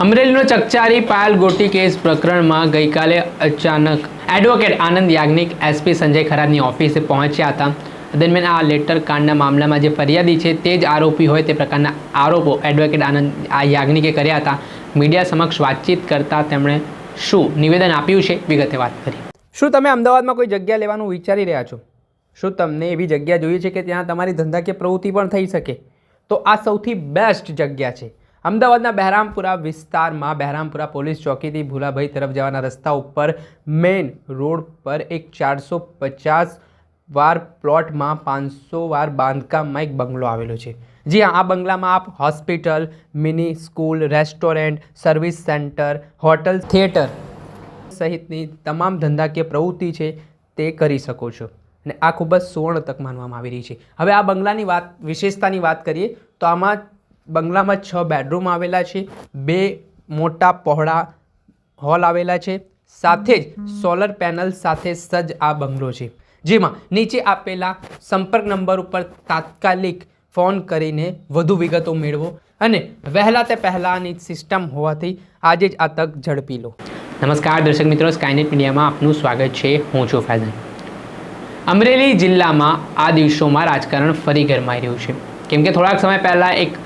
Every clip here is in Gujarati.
અમરેલીનો ચકચારી પાયલ ગોટી કેસ પ્રકરણમાં ગઈકાલે અચાનક એડવોકેટ આનંદ યાજ્ઞિક, એસપી સંજય ખરાની ઓફિસે પહોંચ્યા હતા. દરમિયાન આ લેટર કાંડના મામલામાં જે ફરિયાદી છે તે જ આરોપી હોય તે પ્રકારના આરોપો એડવોકેટ આનંદ આ યાજ્ઞિકે કર્યા હતા. મીડિયા સમક્ષ વાતચીત કરતા તેમણે શું નિવેદન આપ્યું છે? વિગતે વાત કરી. શું તમે અમદાવાદમાં કોઈ જગ્યા લેવાનું વિચારી રહ્યા છો? શું તમને એવી જગ્યા જોઈએ છે કે ત્યાં તમારી ધંધાકીય પ્રવૃત્તિ પણ થઈ શકે? તો આ સૌથી બેસ્ટ જગ્યા છે. અમદાવાદના બહેરામપુરા વિસ્તારમાં બહેરામપુરા પોલીસ ચોકીથી ભૂલાભાઈ તરફ જવાના રસ્તા ઉપર મેઇન રોડ પર એક ચારસો પચાસ વાર પ્લોટમાં પાંચસો વાર બાંધકામમાં એક બંગલો આવેલો છે. જી હા આ બંગલામાં આપ hospital, mini school, restaurant, service centre, hotel, theatre સહિતની તમામ ધંધાકીય પ્રવૃત્તિ છે તે કરી શકો છો. અને આ ખૂબ જ સુવર્ણ તક માનવામાં આવી રહી છે. હવે આ બંગલાની વાત, વિશેષતાની વાત કરીએ તો આમાં બંગલામાં છ બેડરૂમ આવેલા છે, બે મોટા પહોળા હોલ આવેલા છે, સાથે જ સોલર પેનલ સાથે સજ્જ આ બંગલો છે. જેમાં નીચે આપેલા સંપર્ક નંબર ઉપર તાત્કાલિક ફોન કરીને વધુ વિગતો મેળવો અને વહેલા તે પહેલાંની સિસ્ટમ હોવાથી આજે જ આ તક ઝડપી લો. નમસ્કાર દર્શક મિત્રો સ્કાયનેટ મીડિયામાં આપનું સ્વાગત છે. હું છું ફૈઝન અમરેલી જિલ્લામાં આ દિવસોમાં રાજકારણ ફરી ગરમાઈ રહ્યું છે. કેમ કે થોડાક સમય પહેલાં એક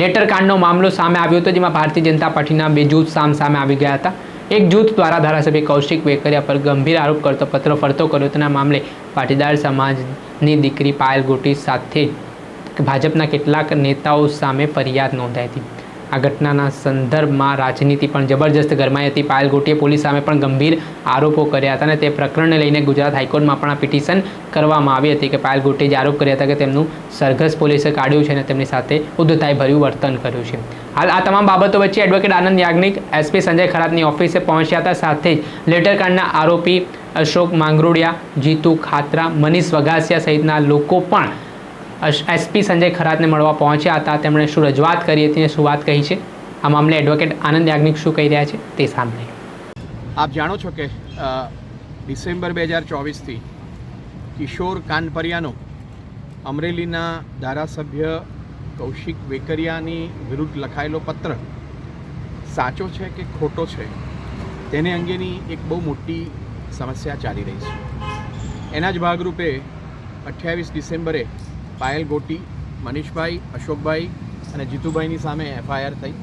લેટર કાંડનો મામલો સામે આવ્યો હતો, જેમાં ભારતીય જનતા પાર્ટીના બે જૂથ સામ સામે આવી ગયા હતા. એક જૂથ દ્વારા ધારાસભ્ય કૌશિક વેકરિયા પર ગંભીર આરોપ કરતો, પત્ર ફરતો કર્યો. તેના મામલે પાટીદાર સમાજની દીકરી પાયલ ગોટી સાથે ભાજપના કેટલાક નેતાઓ સામે ફરિયાદ નોંધાઈ હતી. આ ઘટનાના સંદર્ભમાં રાજનીતિ પણ જબરજસ્ત ગરમાઈ હતી. પાયલ ગોટીએ પોલીસ સામે પણ ગંભીર આરોપો કર્યા હતા અને તે પ્રકરણને લઈને ગુજરાત હાઈકોર્ટમાં પણ આ પિટિશન કરવામાં આવી હતી કે પાયલ ગોટીએ જે આરોપ કર્યા હતા કે તેમનું સરઘસ પોલીસે કાઢ્યું છે અને તેમની સાથે ઉદ્ધતાઈ ભર્યું વર્તન કર્યું છે. હાલ આ તમામ બાબતો વચ્ચે એડવોકેટ આનંદ યાજ્ઞિક એસપી સંજય ખરાતની ઓફિસે પહોંચ્યા હતા. સાથે જ લેટર કાંડના આરોપી અશોક માંગરોડિયા, જીતુ ખાતરા, મનીષ વઘાસિયા સહિતના લોકો પણ એસપી સંજય ખરાતને મળવા પહોંચ્યા હતા. તેમણે શું રજૂઆત કરી હતી અને શું વાત કહી છે? આ મામલે એડવોકેટ આનંદ યાજ્ઞિક શું કહી રહ્યા છે તે સાંભળીએ. આપ જાણો છો કે ડિસેમ્બર બે હજાર ચોવીસથી કિશોર કાનપરિયાનો અમરેલીના ધારાસભ્ય કૌશિક વેકરિયાની વિરુદ્ધ લખાયેલો પત્ર સાચો છે કે ખોટો છે, તેને અંગેની એક બહુ મોટી સમસ્યા ચાલી રહી છે. એના જ ભાગરૂપે અઠ્યાવીસ ડિસેમ્બરે પાયલ ગોટી, મનીષભાઈ, અશોકભાઈ અને જીતુભાઈની સામે એફઆઈઆર થઈ.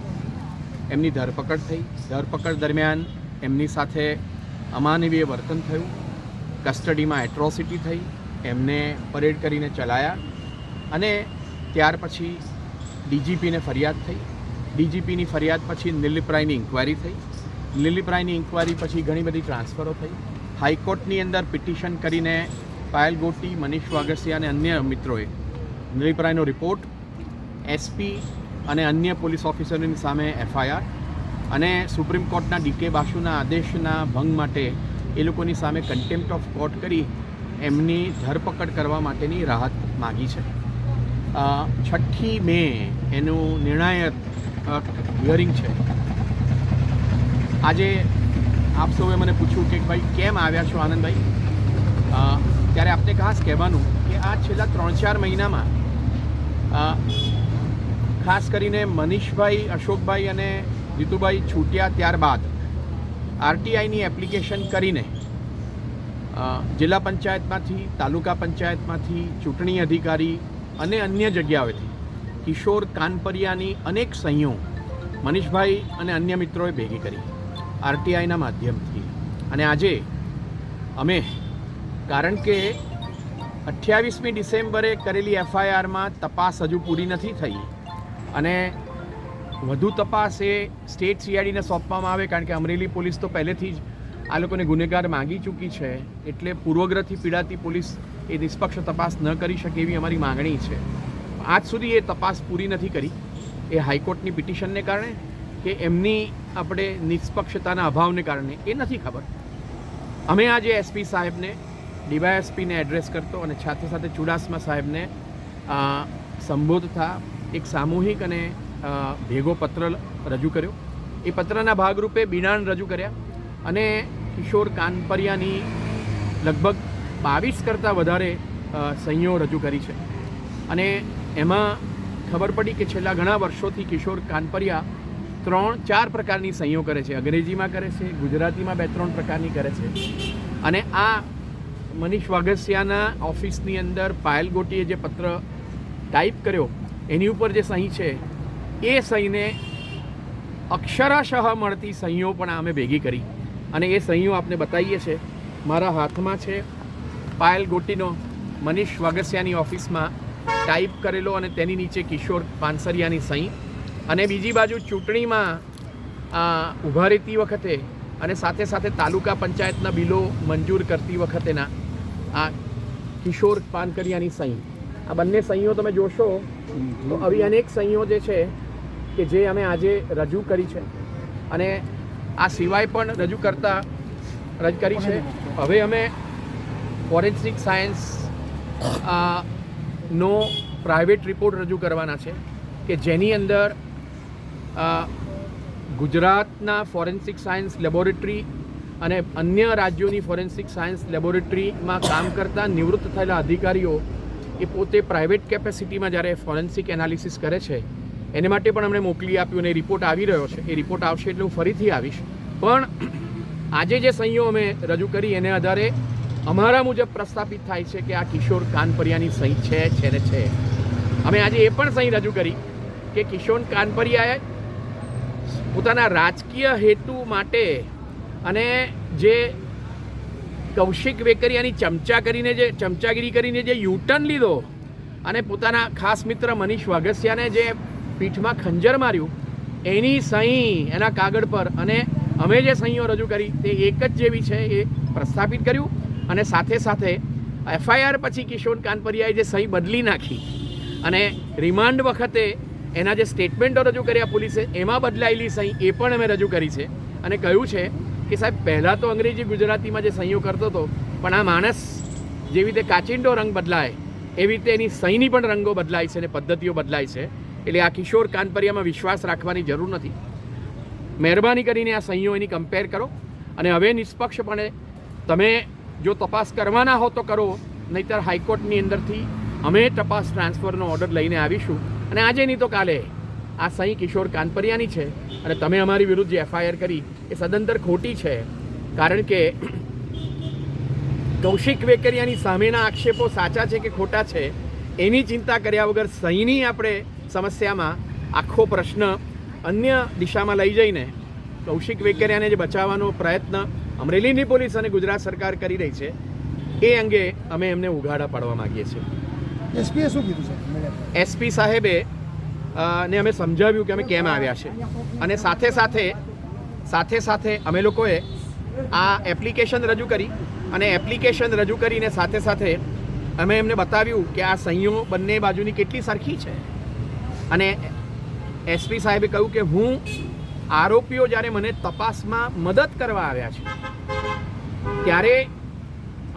એમની ધરપકડ થઈ. ધરપકડ દરમિયાન એમની સાથે અમાનવીય વર્તન થયું. કસ્ટડીમાં એટ્રોસિટી થઈ. એમને પરેડ કરીને ચલાયા અને ત્યાર પછી ડીજીપીને ફરિયાદ થઈ. ડીજીપીની ફરિયાદ પછી નિલીપરાયની ઇન્કવાયરી થઈ. લીલીપરાયની ઇન્કવાયરી પછી ઘણી બધી ટ્રાન્સફરો થઈ. હાઈકોર્ટની અંદર પિટિશન કરીને પાયલ ગોટી, મનીષ વાગસિયા અને અન્ય મિત્રોએ નિલીપરાયનો રિપોર્ટ એસપી અને અન્ય પોલીસ ઓફિસરોની સામે એફઆઈઆર અને સુપ્રીમ કોર્ટના ડીકે બાસુના આદેશના ભંગ માટે એ લોકોની સામે કન્ટેમ્પ્ટ ઓફ કોર્ટ કરી એમની ધરપકડ કરવા માટેની રાહત માગી છે. છઠ્ઠી મે એનું નિર્ણાયક હિયરિંગ છે. આજે આપ સૌએ મને પૂછ્યું કે ભાઈ કેમ આવ્યા છો આનંદભાઈ? ત્યારે આપને ખાસ કહેવાનું કે આ છેલ્લા ત્રણ ચાર મહિનામાં ખાસ કરીને મનીષભાઈ, અશોકભાઈ અને જીતુભાઈ છૂટ્યા ત્યારબાદ આરટીઆઈની એપ્લિકેશન કરીને જિલ્લા પંચાયતમાંથી, તાલુકા પંચાયતમાંથી ચૂંટણી અધિકારી અને અન્ય જગ્યાઓથી કિશોર કાનપરિયાની અનેક સહીઓ મનીષભાઈ અને અન્ય મિત્રોએ ભેગી કરી આરટીઆઈના માધ્યમથી. અને આજે અમે, કારણ કે અઠ્યાવીસમી ડિસેમ્બરે કરેલી એફઆઈઆરમાં તપાસ હજુ પૂરી નથી થઈ. અને વધુ તપાસ એ સ્ટેટ સીઆઈડીને સોંપવામાં આવે કારણ કે અમરેલી પોલીસ તો પહેલેથી જ આ લોકોને ગુનેગાર માગી ચૂકી છે. એટલે પૂર્વગ્રહથી પીડાતી પોલીસ એ નિષ્પક્ષ તપાસ ન કરી શકે એવી અમારી માગણી છે. આજ સુધી એ તપાસ પૂરી નથી કરી. એ હાઈકોર્ટની પિટિશનને કારણે કે એમની આપણે નિષ્પક્ષતાના અભાવને કારણે એ નથી ખબર. અમે આજે એસપી સાહેબને ડીવાયએસપીને એડ્રેસ કરતો અને સાથે સાથે ચુડાસમા સાહેબને સંબોધતા એક સામૂહિક અને ભેગો પત્ર રજૂ કર્યો. એ પત્રના ભાગરૂપે બિનાણ રજૂ કર્યા અને કિશોર કાનપરિયાની લગભગ બાવીસ કરતાં વધારે સંયો રજૂ કરી છે. અને એમાં ખબર પડી કે છેલ્લા ઘણા વર્ષોથી કિશોર કાનપરિયા ત્રણ, ચાર પ્રકારની સહીઓ કરે છે. અંગ્રેજીમાં કરે છે, ગુજરાતીમાં બે, ત્રણ પ્રકારની કરે છે. અને આ મનીષ વાગસિયાના ઓફિસની અંદર પાયલ ગોટીએ જે પત્ર ટાઈપ કર્યો, એની ઉપર જે સહી છે, એ સહીને અક્ષરશઃ મળતી સહીઓ પણ અમે ભેગી કરી. અને એ સહીઓ આપને બતાવીએ છે મારા હાથમાં છે પાયલ ગોટીનો મનીષ વાગસિયાની ઓફિસમાં ટાઈપ કરેલો અને તેની નીચે કિશોર પાનસરિયાની સહી. અને બીજી બાજુ ચૂંટણીમાં ઊભા રહેતી વખતે અને સાથે સાથે તાલુકા પંચાયતના બિલો મંજૂર કરતી વખતેના આ કિશોર પાનકરિયાની સહી. આ બંને સહીઓ તમે જોશો તો આવી અનેક સહીઓ જે છે કે જે અમે આજે રજૂ કરી છે. અને આ સિવાય પણ રજૂ કરતા રજૂ કરી છે. હવે અમે ફોરેન્સિક સાયન્સ નો પ્રાઇવેટ રિપોર્ટ રજૂ કરવાના છે કે જેની અંદર ગુજરાતના ફોરેન્સિક સાયન્સ લેબોરેટરી અને અન્ય રાજ્યોની ફોરેન્સિક સાયન્સ લેબોરેટરીમાં કામ કરતા નિવૃત્ત થયેલા અધિકારીઓ એ પોતે પ્રાઇવેટ કેપેસિટીમાં જ્યારે ફોરેન્સિક એનાલિસિસ કરે છે, એને માટે પણ અમને મોકલી આપ્યું અને રિપોર્ટ આવી રહ્યો છે. એ રિપોર્ટ આવશે એટલે હું ફરીથી આવીશ. પણ આજે જે સહીઓ અમે રજૂ કરી, એને આધારે અમારા મુજબ પ્રસ્થાપિત થાય છે કે આ કિશોર કાનપરિયાની સહી છે છે ને છે. અમે આજે એ પણ સહી રજૂ કરી કે કિશોર કાનપરિયાએ પોતાના રાજકીય હેતુ માટે અને જે કૌશિક વેકરિયાની ચમચા કરીને જે ચમચાગીરી કરીને જે યુટર્ન લીધો અને પોતાના ખાસ મિત્ર મનીષ વાગસિયાને જે પીઠમાં ખંજર માર્યું, એની સહી એના કાગળ પર અને અમે જે સહીઓ રજૂ કરી તે એક જ જેવી છે એ પ્રસ્થાપિત કર્યું અને સાથે સાથે એફઆઈઆર પછી કિશોર કાનપરિયાએ જે સહી બદલી નાખી અને રિમાન્ડ વખતે એના જે સ્ટેટમેન્ટો રજૂ કર્યા પોલીસે, એમાં બદલાયેલી સહી એ પણ અમે રજૂ કરી છે અને કહ્યું છે કે સાહેબ, પહેલાં તો અંગ્રેજી ગુજરાતીમાં જે સહીઓ કરતો હતો, પણ આ માણસ જેવી રીતે કાચિંડો રંગ બદલાય, એવી રીતે એની સહીની પણ રંગો બદલાય છે અને પદ્ધતિઓ બદલાય છે, એટલે આ કિશોર કાનપરિયામાં વિશ્વાસ રાખવાની જરૂર નથી. મહેરબાની કરીને આ સહીઓ એની કમ્પેર કરો અને હવે નિષ્પક્ષપણે તમે જો તપાસ કરવાના હો તો કરો, નહીતર હાઈકોર્ટની અંદરથી અમે તપાસ ટ્રાન્સફરનો ઓર્ડર લઈને આવીશું. અને આજે નહીં તો કાલે આ સહી કિશોર કાનપરિયાની છે. અને તમે અમારી વિરુદ્ધ જે એફઆઈઆર કરી એ સદંતર ખોટી છે. કારણ કે કૌશિક વેકરિયાની સામેના આક્ષેપો સાચા છે કે ખોટા છે એની ચિંતા કર્યા વગર સહીની આપણે સમસ્યામાં આખો પ્રશ્ન અન્ય દિશામાં લઈ જઈને કૌશિક વેકરિયાને જે બચાવવાનો પ્રયત્ન અમરેલીની પોલીસ અને ગુજરાત સરકાર કરી રહી છે એ અંગે અમે એમને ઉઘાડા પાડવા માગીએ છીએ. એસપીએ શું કીધું છે એસપી સાહેબે ને અમે સમજાવ્યું કે અમે કેમ આવ્યા છે. અને સાથે સાથે સાથે સાથે અમે લોકોએ આ એપ્લિકેશન રજૂ કરી અને એપ્લિકેશન રજૂ કરીને સાથે સાથે અમે એમને બતાવ્યું કે આ સહીઓ બંને બાજુની કેટલી સરખી છે. અને એસપી સાહેબે કહ્યું કે હું આરોપીઓ જ્યારે મને તપાસમાં મદદ કરવા આવ્યા છે, ત્યારે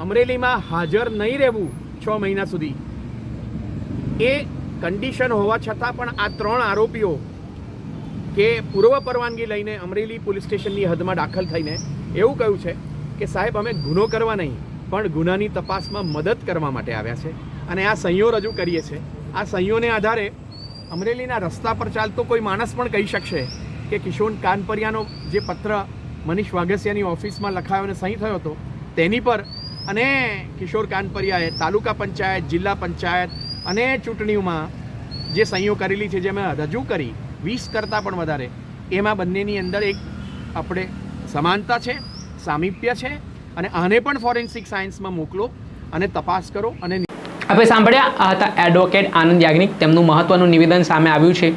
અમરેલીમાં હાજર નહીં રહેવું છ મહિના સુધી એ કન્ડિશન હોવા છતાં પણ આ ત્રણ આરોપીઓ કે પૂર્વ પરવાનગી લઈને અમરેલી પોલીસ સ્ટેશનની હદમાં દાખલ થઈને એવું કહ્યું છે કે સાહેબ, અમે ગુનો કરવા નહીં, પણ ગુનાની તપાસમાં મદદ કરવા માટે આવ્યા છે અને આ સહીઓ રજૂ કરીએ છીએ. આ સહીઓને આધારે અમરેલીના રસ્તા પર ચાલતો કોઈ માણસ પણ કહી શકશે કે કિશોર કાનપરિયાનો જે પત્ર મનીષ વાગસિયાની ઓફિસમાં લખાયો અને સહી થયો હતો, તેની પર અને કિશોર કાનપરિયાએ તાલુકા પંચાયત, જિલ્લા પંચાયત અને ચૂંટણીઓમાં જે સહીઓ કરેલી છે, જે અમે રજૂ કરી, વીસ કરતાં પણ વધારે, એમાં બંનેની અંદર એક આપણે સમાનતા છે, સામીપ્ય છે અને આને પણ ફોરેન્સિક સાયન્સમાં મોકલો અને તપાસ કરો અને આપણે સાંભળ્યા, આ હતા એડવોકેટ આનંદ યાજ્ઞિક. તેમનું મહત્વનું નિવેદન સામે આવ્યું છે.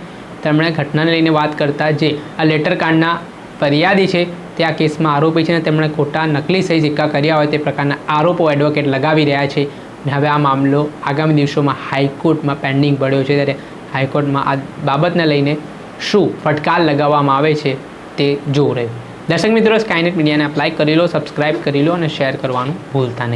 તેમણે ઘટનાને લઈને વાત કરતા જે આ લેટર કાંડના ફરિયાદી છે, તે આ કેસમાં આરોપી છે અને તેમણે ખોટા નકલી સહી સિક્કા કર્યા હોય તે પ્રકારના આરોપો એડવોકેટ લગાવી રહ્યા છે. અને હવે આ મામલો આગામી દિવસોમાં હાઈકોર્ટમાં પેન્ડિંગ પડ્યો છે ત્યારે હાઈકોર્ટમાં આ બાબતને લઈને શું ફટકાર લગાવવામાં આવે છે તે જોવું રહ્યું. દર્શક મિત્રો સ્કાયનેટ મીડિયાને અપ્લાય કરી લો સબસ્ક્રાઇબ કરી લો અને શેર કરવાનું ભૂલતા નહીં.